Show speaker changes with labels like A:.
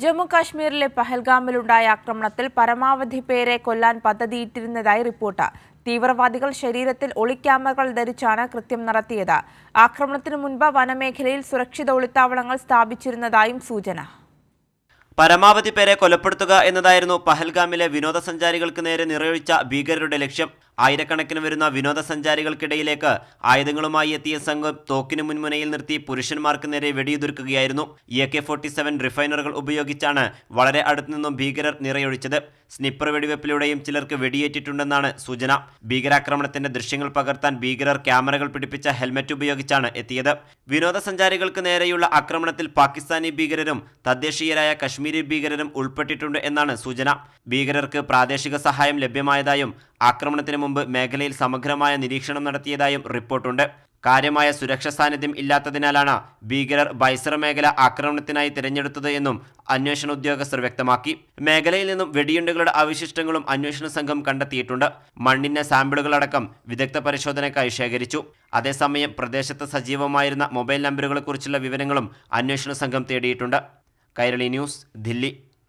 A: ജമ്മു കാശ്മീരിലെ പഹൽഗാമിലുണ്ടായ ആക്രമണത്തിൽ പരമാവധി പേരെ കൊല്ലാൻ പദ്ധതിയിട്ടിരുന്നതായി റിപ്പോർട്ട്. തീവ്രവാദികൾ ശരീരത്തിൽ ഒളിക്യാമറകൾ ധരിച്ചാണ് കൃത്യം നടത്തിയത്. ആക്രമണത്തിനു മുൻപ് വനമേഖലയിൽ സുരക്ഷിത ഒളിത്താവളങ്ങൾ സ്ഥാപിച്ചിരുന്നതായും സൂചന.
B: പരമാവധി പേരെ കൊലപ്പെടുത്തുക എന്നതായിരുന്നു പഹൽഗാമിലെ വിനോദസഞ്ചാരികൾക്ക് നേരെ നിറയൊഴിച്ച ഭീകരരുടെ ലക്ഷ്യം. ആയിരക്കണക്കിന് വരുന്ന വിനോദസഞ്ചാരികൾക്കിടയിലേക്ക് ആയുധങ്ങളുമായി എത്തിയ സംഘം തോക്കിനു മുൻമുനയിൽ നിർത്തി പുരുഷന്മാർക്ക് നേരെ വെടിയുതിർക്കുകയായിരുന്നു. എ കെ ഫോർട്ടി സെവൻ റിഫൈനറുകൾ ഉപയോഗിച്ചാണ് വളരെ അടുത്തുനിന്നും ഭീകരർ നിറയൊഴിച്ചത്. സ്നിപ്പർ വെടിവെപ്പിലൂടെയും ചിലർക്ക് വെടിയേറ്റിട്ടുണ്ടെന്നാണ് സൂചന. ഭീകരാക്രമണത്തിന്റെ ദൃശ്യങ്ങൾ പകർത്താൻ ഭീകരർ ക്യാമറകൾ പിടിപ്പിച്ച ഹെൽമറ്റ് ഉപയോഗിച്ചാണ് എത്തിയത്. വിനോദസഞ്ചാരികൾക്ക് നേരെയുള്ള ആക്രമണത്തിൽ പാകിസ്ഥാനി ഭീകരരും തദ്ദേശീയരായ കശ്മീരി ഭീകരരും ഉൾപ്പെട്ടിട്ടുണ്ട് എന്നാണ് സൂചന. ഭീകരർക്ക് പ്രാദേശിക സഹായം ലഭ്യമായതായും ആക്രമണത്തിന് മുമ്പ് മേഖലയിൽ സമഗ്രമായ നിരീക്ഷണം നടത്തിയതായും റിപ്പോർട്ടുണ്ട്. കാര്യമായ സുരക്ഷാ സാന്നിധ്യം ഇല്ലാത്തതിനാലാണ് ഭീകരർ ബൈസർ മേഖല ആക്രമണത്തിനായി തിരഞ്ഞെടുത്തത് എന്നും അന്വേഷണ ഉദ്യോഗസ്ഥർ വ്യക്തമാക്കി. മേഖലയിൽ നിന്നും വെടിയുണ്ടകളുടെ അവശിഷ്ടങ്ങളും അന്വേഷണ സംഘം കണ്ടെത്തിയിട്ടുണ്ട്. മണ്ണിന്റെ സാമ്പിളുകളടക്കം വിദഗ്ധ പരിശോധനയ്ക്കായി ശേഖരിച്ചു. അതേസമയം പ്രദേശത്ത് സജീവമായിരുന്ന മൊബൈൽ നമ്പറുകളെക്കുറിച്ചുള്ള വിവരങ്ങളും അന്വേഷണ സംഘം തേടിയിട്ടുണ്ട്. കൈരളി ന്യൂസ് ദില്ലി.